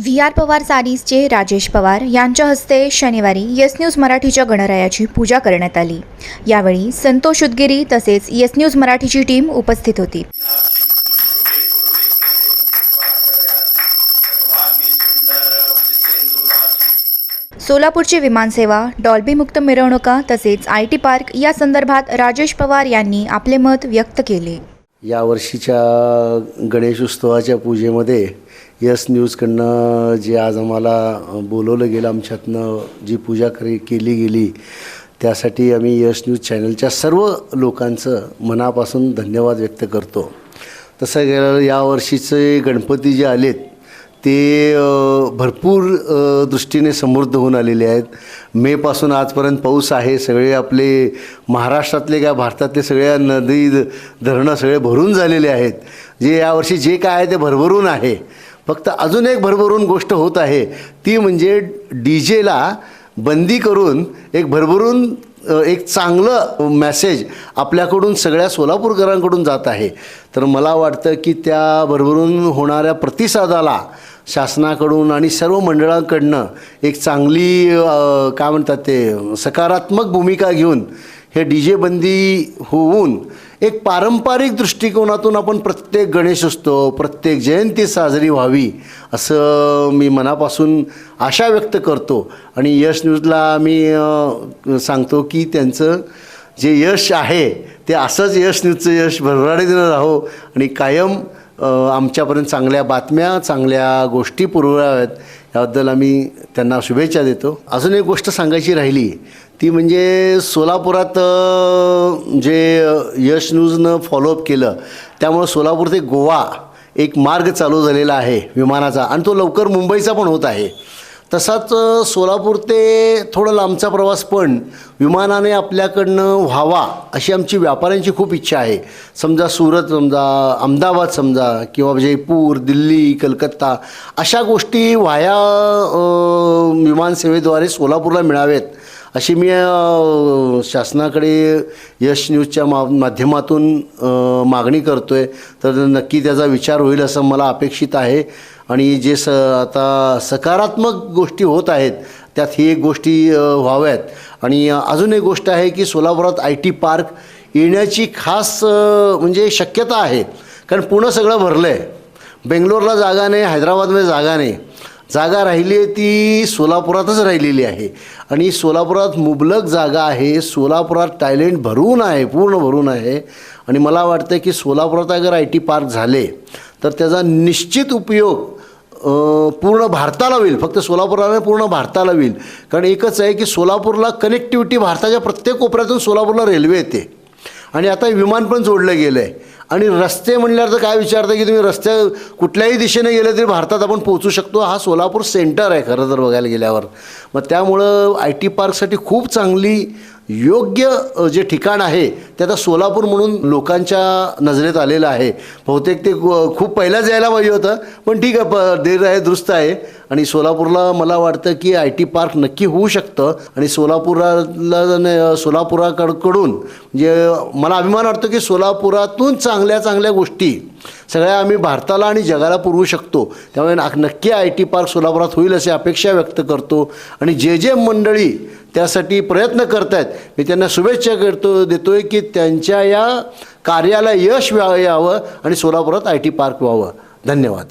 V R Pawar सारीजचे राजेश पवार यांच्या हस्ते शनिवारी येस न्यूज मराठीच्या गणरायाची पूजा करण्यात आली. यावेळी संतोष उदगिरी तसेच येस न्यूज मराठीची टीम उपस्थित होती. सोलापूरची विमानसेवा डॉल्बीमुक्त मिरवणुका तसेच आय टी पार्क या संदर्भात राजेश पवार यांनी आपले मत व्यक्त केले. या वर्षीच्या गणेश उत्सवाच्या पूजेमध्ये यस न्यूजकडनं जे आज आम्हाला बोलवलं गेलं आमच्यातनं जी पूजा करी केली गेली त्यासाठी आम्ही यस न्यूज चॅनलच्या सर्व लोकांचं मनापासून धन्यवाद व्यक्त करतो. तसं गेलं यावर्षीचे गणपती जे आलेत ते भरपूर दृष्टीने समृद्ध होऊन आलेले आहेत. मेपासून आजपर्यंत पाऊस आहे सगळे आपले महाराष्ट्रातले काय भारतातले सगळ्या नदी धरणं सगळे भरून झालेले आहेत. जे यावर्षी जे काय आहे ते भरभरून आहे. फक्त अजून एक भरभरून गोष्ट होत आहे. ती म्हणजे डी जेला बंदी करून एक भरभरून एक चांगलं मॅसेज आपल्याकडून सगळ्या सोलापूरकरांकडून जात आहे. तर मला वाटतं की त्या भरभरून होणाऱ्या प्रतिसादाला शासनाकडून आणि सर्व मंडळांकडनं एक चांगली काय म्हणतात ते सकारात्मक भूमिका घेऊन हे डी जे बंदी होऊन एक पारंपरिक दृष्टिकोनातून आपण प्रत्येक गणेशोत्सव प्रत्येक जयंती साजरी व्हावी असं मी मनापासून आशा व्यक्त करतो. आणि यश न्यूजला मी सांगतो की त्यांचं जे यश आहे ते असंच यश न्यूजचं यश भरभराटीनं राहो आणि कायम आमच्यापर्यंत चांगल्या बातम्या चांगल्या गोष्टी पुरवाव्यात. याबद्दल आम्ही त्यांना शुभेच्छा देतो. अजून एक गोष्ट सांगायची राहिली ती म्हणजे सोलापुरात जे यश न्यूजनं फॉलोअप केलं त्यामुळं सोलापूर ते गोवा एक मार्ग चालू झालेला आहे विमानाचा आणि तो लवकर मुंबईचा पण होत आहे. तसाच सोलापूर ते थोडं लांबचा प्रवास पण विमानाने आपल्याकडनं व्हावा अशी आमची व्यापाऱ्यांची खूप इच्छा आहे. समजा सुरत समजा अहमदाबाद समजा किंवा जयपूर दिल्ली कलकत्ता अशा गोष्टी वाया विमानसेवेद्वारे सोलापूरला मिळावेत. अशी मी शासनाकडे यश न्यूजच्या मा माध्यमातून मागणी करतो आहे तर नक्की त्याचा विचार होईल असं मला अपेक्षित आहे. आणि जे स आता सकारात्मक गोष्टी होत आहेत त्यात ही एक गोष्टी व्हाव्यात. आणि अजून एक गोष्ट आहे की सोलापुरात आय टी पार्क येण्याची खास म्हणजे शक्यता आहे. कारण पुणं सगळं भरलं आहे बेंगलोरला जागा नाही हैदराबादमध्ये जागा नाही. जागा राहिली आहे ती सोलापुरातच राहिलेली आहे. आणि सोलापुरात मुबलक जागा आहे. सोलापुरात टॅलेंट भरून आहे पूर्ण भरून आहे. आणि मला वाटतं की सोलापुरात अगर आय टी पार्क झाले तर त्याचा निश्चित उपयोग पूर्ण भारताला होईल. फक्त सोलापुराला पूर्ण भारताला होईल. कारण एकच आहे की सोलापूरला कनेक्टिव्हिटी भारताच्या प्रत्येक कोपऱ्यातून सोलापूरला रेल्वे येते. आणि आता विमान पण जोडलं गेलं आहे आणि रस्ते म्हणल्यावर तर काय विचारतं की तुम्ही रस्त्या कुठल्याही दिशेने गेले तरी भारतात आपण पोहोचू शकतो. हा सोलापूर सेंटर आहे खरं तर बघायला गेल्यावर. मग त्यामुळं आय टी पार्कसाठी खूप चांगली योग्य जे ठिकाण आहे ते आता सोलापूर म्हणून लोकांच्या नजरेत आलेलं आहे. बहुतेक ते खूप पहिलाच यायला पाहिजे होतं. पण ठीक आहे प देर आहे दुरुस्त आहे. आणि सोलापूरला मला वाटतं की आय टी पार्क नक्की होऊ शकतं. आणि सोलापुराला सोलापुराकडकडून म्हणजे मला अभिमान वाटतो की सोलापुरातून चांगल्या चांगल्या गोष्टी सगळ्या आम्ही भारताला आणि जगाला पुरवू शकतो. त्यामुळे नक्की आय टी पार्क सोलापुरात होईल अशी अपेक्षा व्यक्त करतो. आणि जे जे मंडळी त्यासाठी प्रयत्न करत आहेत मी त्यांना शुभेच्छा करतो देतोय की त्यांच्या या कार्याला यश यावं आणि सोलापुरात आय टी पार्क व्हावं. धन्यवाद.